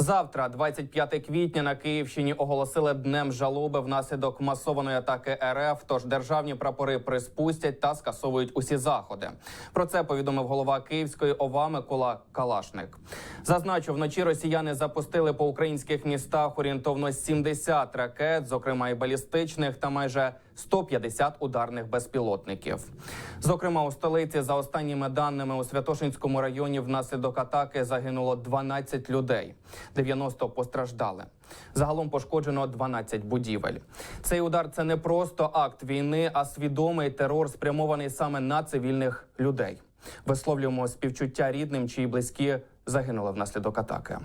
Завтра, 25 квітня, на Київщині оголосили днем жалоби внаслідок масованої атаки РФ. Тож державні прапори приспустять та скасовують усі заходи. Про це повідомив голова Київської ОВА Микола Калашник. Зазначу, вночі росіяни запустили по українських містах орієнтовно 70 ракет, зокрема і балістичних, та майже 150 ударних безпілотників. Зокрема, у столиці за останніми даними у Святошинському районі внаслідок атаки загинуло 12 людей, 90 постраждали. Загалом пошкоджено 12 будівель. Цей удар це не просто акт війни, а свідомий терор, спрямований саме на цивільних людей. Висловлюємо співчуття рідним, чиї близькі загинули внаслідок атаки.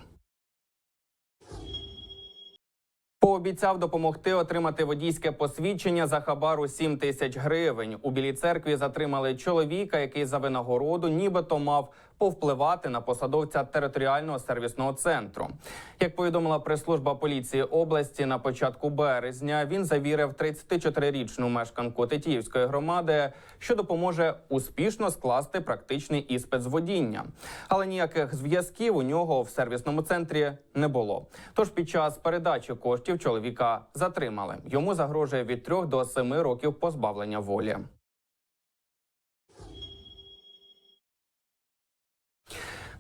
Пообіцяв допомогти отримати водійське посвідчення за хабару 7 тисяч гривень. У білій церкві затримали чоловіка, який за винагороду нібито мав повпливати на посадовця територіального сервісного центру. Як повідомила прес-служба поліції області на початку березня, він завірив 34-річну мешканку Тетіївської громади, що допоможе успішно скласти практичний іспит з водіння. Але ніяких зв'язків у нього в сервісному центрі не було. Тож під час передачі коштів чоловіка затримали. Йому загрожує від 3 до 7 років позбавлення волі.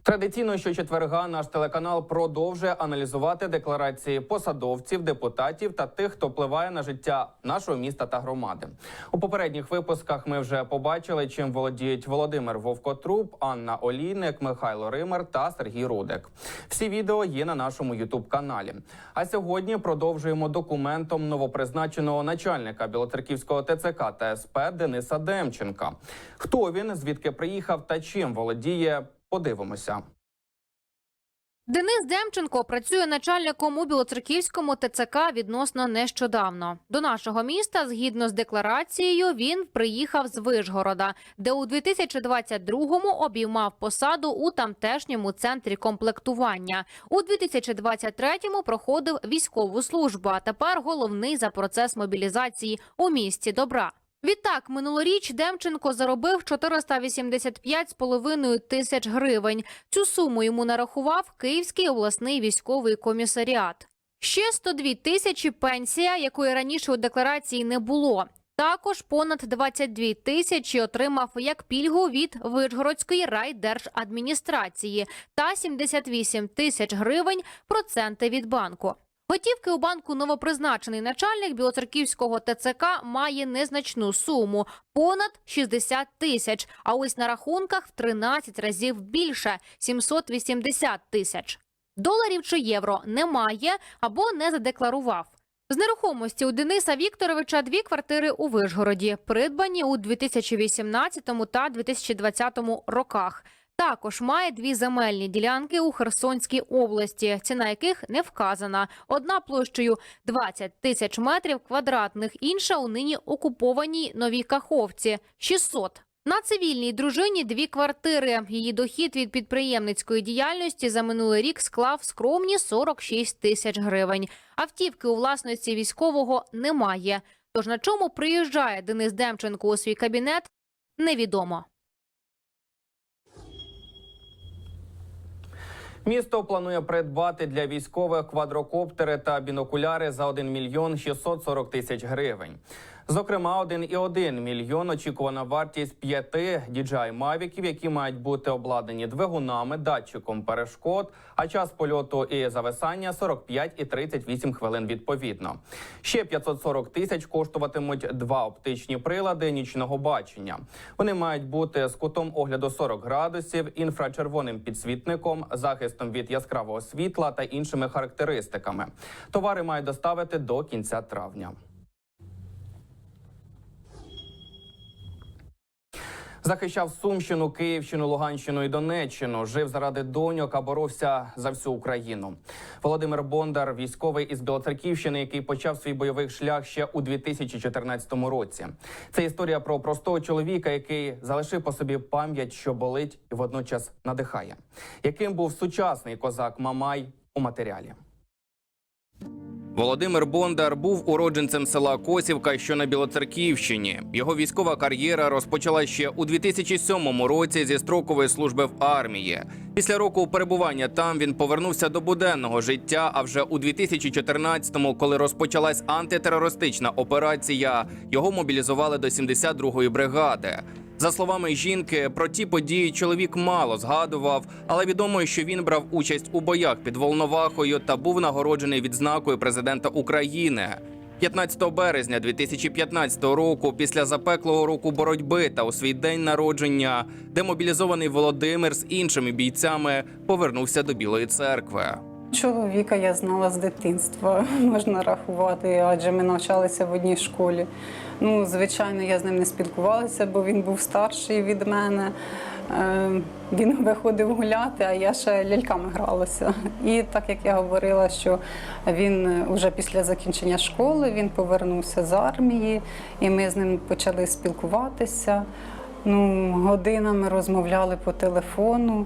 Традиційно щочетверга наш телеканал продовжує аналізувати декларації посадовців, депутатів та тих, хто впливає на життя нашого міста та громади. У попередніх випусках ми вже побачили, чим володіють Володимир Вовкотруб, Анна Олійник, Михайло Ример та Сергій Рудик. Всі відео є на нашому Ютуб каналі. А сьогодні продовжуємо документом новопризначеного начальника Білоцерківського ТЦК та СП Дениса Демченка. Хто він, звідки приїхав та чим володіє? Подивимося. Денис Демченко працює начальником у Білоцерківському ТЦК відносно нещодавно. До нашого міста, згідно з декларацією, він приїхав з Вишгорода, де у 2022-му обіймав посаду у тамтешньому центрі комплектування. У 2023-му проходив військову службу, а тепер головний за процес мобілізації у місті Добра. Відтак, минулоріч Демченко заробив 485,5 тисяч гривень. Цю суму йому нарахував Київський обласний військовий комісаріат. Ще 102 тисячі пенсія, якої раніше у декларації не було. Також понад 22 тисячі отримав як пільгу від Вишгородської райдержадміністрації та 78 тисяч гривень проценти від банку. Готівки у банку новопризначений начальник Білоцерківського ТЦК має незначну суму понад 60 тисяч. А ось на рахунках в 13 разів більше 780 тисяч. Доларів чи євро немає або не задекларував. З нерухомості у Дениса Вікторовича дві квартири у Вишгороді, придбані у 2018 та 2020 роках. Також має дві земельні ділянки у Херсонській області, ціна яких не вказана. Одна площею 20 тисяч метрів квадратних, інша у нині окупованій новій Каховці 600. На цивільній дружині дві квартири. Її дохід від підприємницької діяльності за минулий рік склав скромні 46 тисяч гривень. Автівки у власності військового немає. Тож на чому приїжджає Денис Демченко у свій кабінет, невідомо. Місто планує придбати для військових квадрокоптери та бінокуляри за 1 мільйон 640 тисяч гривень. Зокрема, 1,1 мільйон очікувана вартість п'яти DJI мавіків, які мають бути обладнані двигунами, датчиком перешкод, а час польоту і зависання 45 і 38 хвилин відповідно. Ще 540 тисяч коштуватимуть два оптичні прилади нічного бачення. Вони мають бути з кутом огляду 40 градусів, інфрачервоним підсвітником, захистом від яскравого світла та іншими характеристиками. Товари мають доставити до кінця травня. Захищав Сумщину, Київщину, Луганщину і Донеччину. Жив заради доньок, а боровся за всю Україну. Володимир Бондар, військовий із Білоцерківщини, який почав свій бойовий шлях ще у 2014 році. Це історія про простого чоловіка, який залишив по собі пам'ять, що болить і водночас надихає. Яким був сучасний козак Мамай у матеріалі. Володимир Бондар був уродженцем села Косівка, що на Білоцерківщині. Його військова кар'єра розпочала ще у 2007 році зі строкової служби в армії. Після року перебування там він повернувся до буденного життя. А вже у 2014-му, коли розпочалась антитерористична операція, його мобілізували до 72-ї бригади. За словами жінки, про ті події чоловік мало згадував, але відомо, що він брав участь у боях під Волновахою та був нагороджений відзнакою президента України. 15 березня 2015 року, після запеклого року боротьби та у свій день народження, демобілізований Володимир з іншими бійцями повернувся до Білої церкви. Чоловіка я знала з дитинства, можна рахувати, адже ми навчалися в одній школі. Ну, звичайно, я з ним не спілкувалася, бо він був старший від мене. Е, Він виходив гуляти, а я ще ляльками гралася. І так як я говорила, що він вже після закінчення школи він повернувся з армії, і ми з ним почали спілкуватися. Ну, годинами розмовляли по телефону.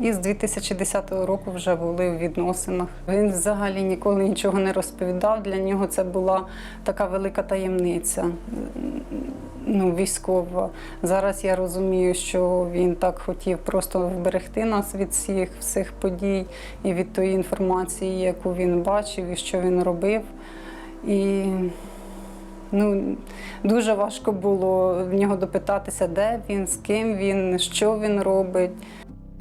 І з 2010 року вже були в відносинах. Він взагалі ніколи нічого не розповідав. Для нього це була така велика таємниця. Ну, військова. Зараз я розумію, що він так хотів просто вберегти нас від всіх всіх подій і від тої інформації, яку він бачив і що він робив. І ну, дуже важко було в нього допитатися, де він, з ким він, що він робить.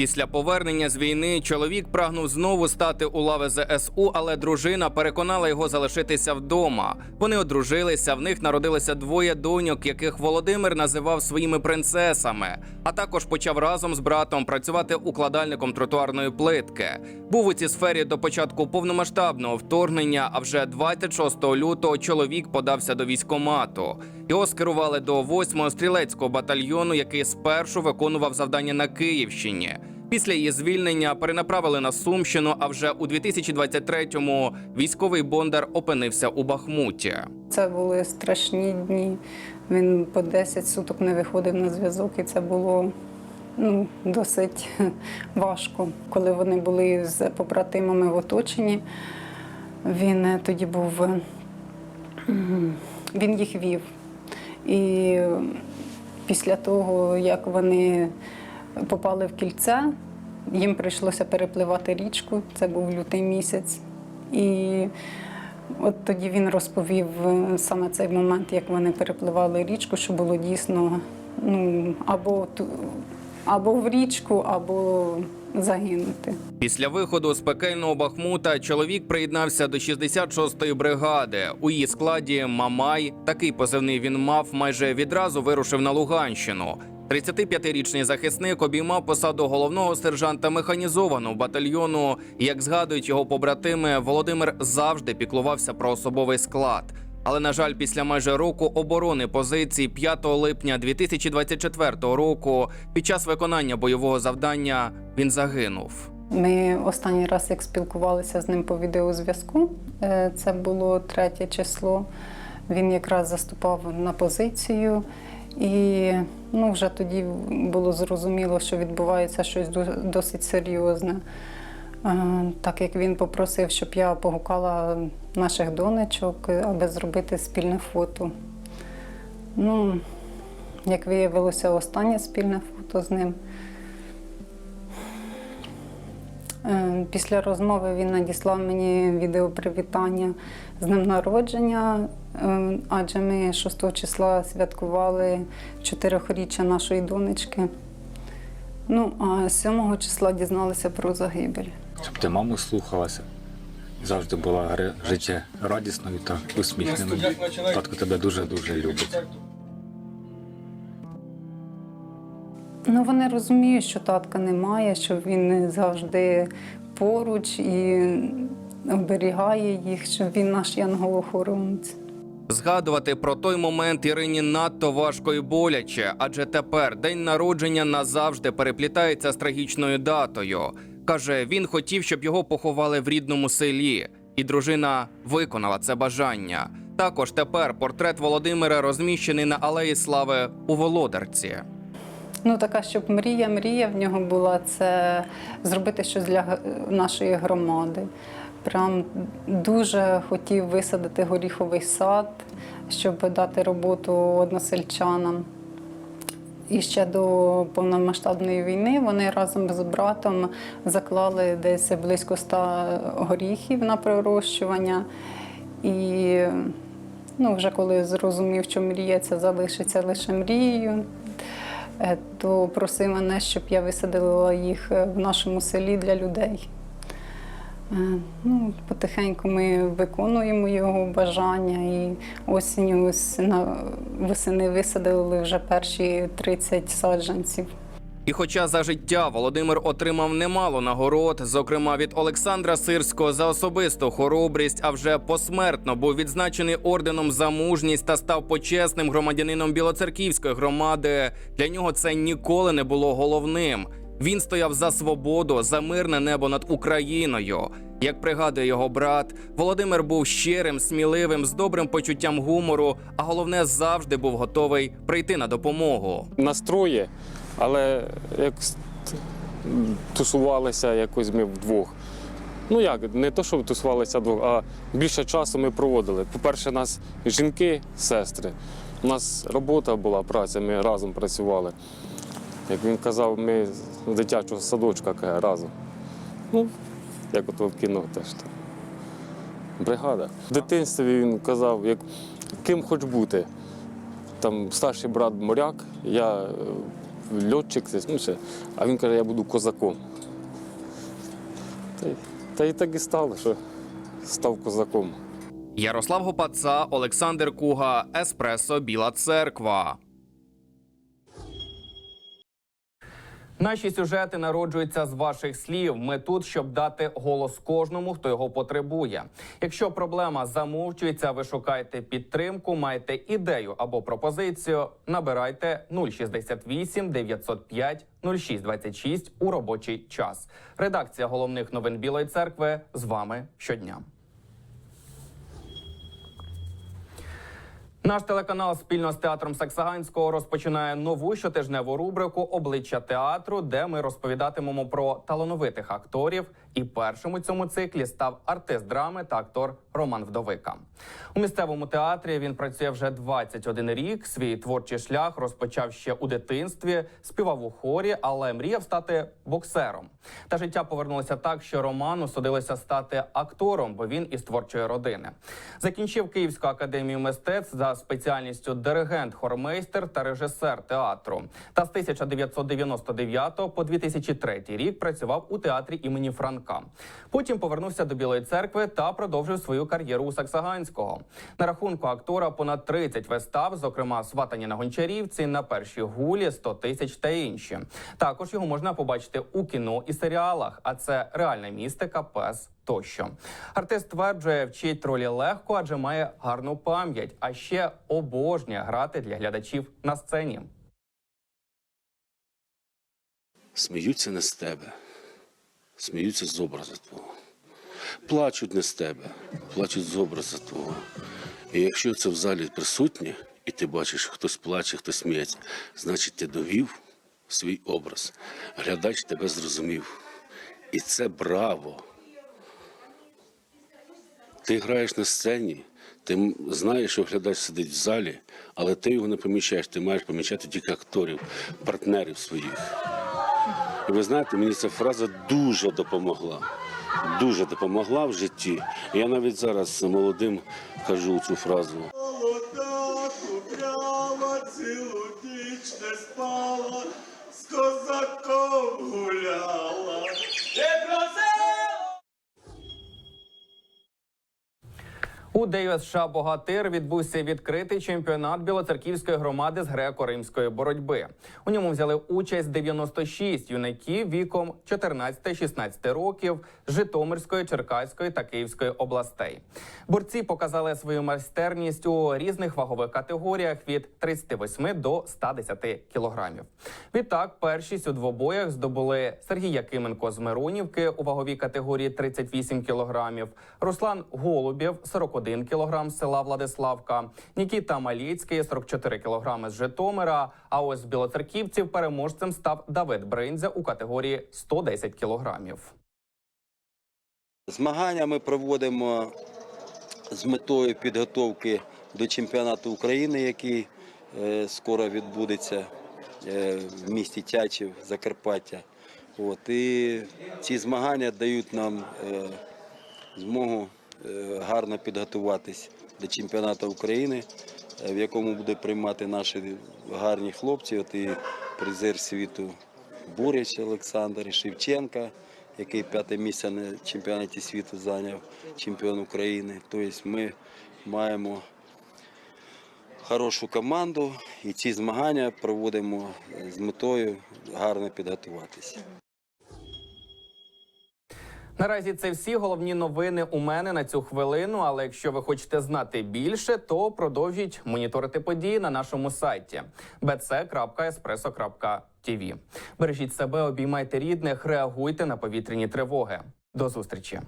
Після повернення з війни чоловік прагнув знову стати у лави ЗСУ, але дружина переконала його залишитися вдома. Вони одружилися. В них народилося двоє доньок, яких Володимир називав своїми принцесами. А також почав разом з братом працювати укладальником тротуарної плитки. Був у цій сфері до початку повномасштабного вторгнення. А вже 26 лютого чоловік подався до військомату. Його скерували до 8-го стрілецького батальйону, який спершу виконував завдання на Київщині. Після її звільнення перенаправили на Сумщину. А вже у 2023-му військовий бондар опинився у Бахмуті. Це були страшні дні. Він по 10 суток не виходив на зв'язок, і це було ну, досить важко. Коли вони були з побратимами в оточенні, він тоді був, е, він їх вів. І після того, як вони попали в кільце, їм прийшлося перепливати річку. Це був лютий місяць. І От тоді він розповів е, саме цей момент, як вони перепливали річку, що було дійсно ну, або, або в річку, або загинути. Після виходу з пекельного Бахмута чоловік приєднався до 66-ї бригади. У її складі Мамай, такий позивний він мав, майже відразу вирушив на Луганщину. 35-річний захисник обіймав посаду головного сержанта механізованого батальйону. Як згадують його побратими, Володимир завжди піклувався про особовий склад. Але на жаль, після майже року оборони позицій 5 липня 2024 року, під час виконання бойового завдання він загинув. Ми останній раз, як спілкувалися з ним по відеозв'язку, е, це було третє число. Він якраз заступав на позицію, і ну, вже тоді було зрозуміло, що відбувається щось досить серйозне. Е, Так як він попросив, щоб я погукала наших донечок, е, аби зробити спільне фото. Ну, як виявилося, останнє спільне фото з ним. Е, Після розмови він надіслав мені відео привітання з днем народження, е, адже ми 6 числа святкували чотирьохріччя нашої донечки. Ну, а 7 числа дізналися про загибель. щоб ти маму слухалася. Завжди була життя радісною та усміхненою. Татко тебе дуже-дуже любить. Ну, вони розуміють, що татка немає, що він завжди поруч і оберігає їх, що він наш янгол-охоронець. Згадувати про той момент Ірині надто важко і боляче, адже тепер день народження назавжди переплітається з трагічною датою. Каже, він хотів, щоб його поховали в рідному селі, і дружина виконала це бажання. Також тепер портрет Володимира розміщений на алеї Слави у Володарці. Ну, така, щоб мрія, мрія в нього була це зробити щось для нашої громади. Прям дуже хотів висадити горіховий сад, щоб дати роботу односельчанам. І ще до повномасштабної війни вони разом з братом заклали десь близько ста горіхів на пророщування. І ну, вже коли зрозумів, що мрія це залишиться лише мрією, е, то просив мене, щоб я висадила їх в нашому селі для людей. Е, Ну, потихеньку ми виконуємо його бажання і осінню на восени висадили вже перші 30 саджанців. І хоча за життя Володимир отримав немало нагород, зокрема від Олександра Сирського за особисту хоробрість, а вже посмертно був відзначений орденом за мужність та став почесним громадянином Білоцерківської громади. Для нього це ніколи не було головним. Він стояв за свободу, за мирне небо над Україною. Як пригадує його брат, Володимир був щирим, сміливим, з добрим почуттям гумору, а головне завжди був готовий прийти на допомогу. настрої, але як тусувалися якось ми вдвох. Ну як, не то, що тусувалися вдвох, а більше часу ми проводили. По-перше, нас жінки, сестри. У нас робота була, праця, ми разом працювали. Як він казав, ми з дитячого садочка разом. Ну, як ото в кіно теж. так. Бригада. В дитинстві він казав, як, ким хоч бути там старший брат моряк, я е, льотчик, ну, ще. а він каже, я буду козаком. Та, та і так і стало, що став козаком. Ярослав Гопаца, Олександр Куга, Еспресо Біла Церква. Наші сюжети народжуються з ваших слів. Ми тут, щоб дати голос кожному, хто його потребує. Якщо проблема замовчується, ви шукаєте підтримку, маєте ідею або пропозицію. Набирайте 068 905 0626 у робочий час. Редакція головних новин Білої церкви з вами щодня. Наш телеканал спільно з театром Саксаганського розпочинає нову щотижневу рубрику Обличчя театру, де ми розповідатимемо про талановитих акторів. І першим у цьому циклі став артист драми та актор Роман Вдовика. У місцевому театрі він працює вже 21 рік. Свій творчий шлях розпочав ще у дитинстві, співав у хорі, але мріяв стати боксером. Та життя повернулося так, що Роману судилося стати актором, бо він із творчої родини. Закінчив Київську академію мистецтв за спеціальністю диригент, хормейстер та режисер театру. Та з 1999 по 2003 рік працював у театрі імені Франка. Потім повернувся до Білої церкви та продовжив свою кар'єру у Саксаганського. На рахунку актора понад 30 вистав, зокрема «Сватання на гончарівці, на першій гулі, 100 тисяч та інші. Також його можна побачити у кіно і серіалах. А це реальна містика, пес тощо. Артист тверджує, вчить ролі легко, адже має гарну пам'ять, а ще обожнює грати для глядачів на сцені. сміються не з тебе, сміються з образу твого. Плачуть не з тебе, плачуть з образу твого. І якщо це в залі присутнє, і ти бачиш, хтось плаче, хтось сміється, значить ти довів свій образ. Глядач тебе зрозумів. І це браво. Ти граєш на сцені, ти знаєш, що глядач сидить в залі, але ти його не помічаєш. Ти маєш помічати тільки акторів, партнерів своїх. Ви знаєте, мені ця фраза дуже допомогла. Дуже допомогла в житті. Я навіть зараз молодим кажу цю фразу. Молода купряла, цілу ніч не спала, У ДЮСШ Богатир відбувся відкритий чемпіонат білоцерківської громади з греко-римської боротьби. У ньому взяли участь 96 юнаків віком 14-16 років з Житомирської, Черкаської та Київської областей. Борці показали свою майстерність у різних вагових категоріях від 38 до 110 кілограмів. Відтак, першість у двобоях здобули Сергій Якименко з Миронівки у ваговій категорії 38 кілограмів, Руслан Голубєв 41 41 кілограм з села Владиславка, Нікіта Маліцький 44 кілограми з Житомира. А ось білоцерківців переможцем став Давид Бринзя у категорії 110 кілограмів. Змагання ми проводимо з метою підготовки до чемпіонату України, який е, скоро відбудеться е, в місті Тячів, Закарпаття. От, і ці змагання дають нам е, змогу гарно підготуватись до чемпіонату України, е, в якому буде приймати наші гарні хлопці. От і призер світу Бурич Олександр і Шевченка, який п'яте місце на чемпіонаті світу зайняв чемпіон України. Тобто ми маємо хорошу команду і ці змагання проводимо з метою гарно підготуватися. Наразі це всі головні новини у мене на цю хвилину. Але якщо ви хочете знати більше, то продовжіть моніторити події на нашому сайті bc.espresso.tv. Бережіть себе, обіймайте рідних, реагуйте на повітряні тривоги. До зустрічі.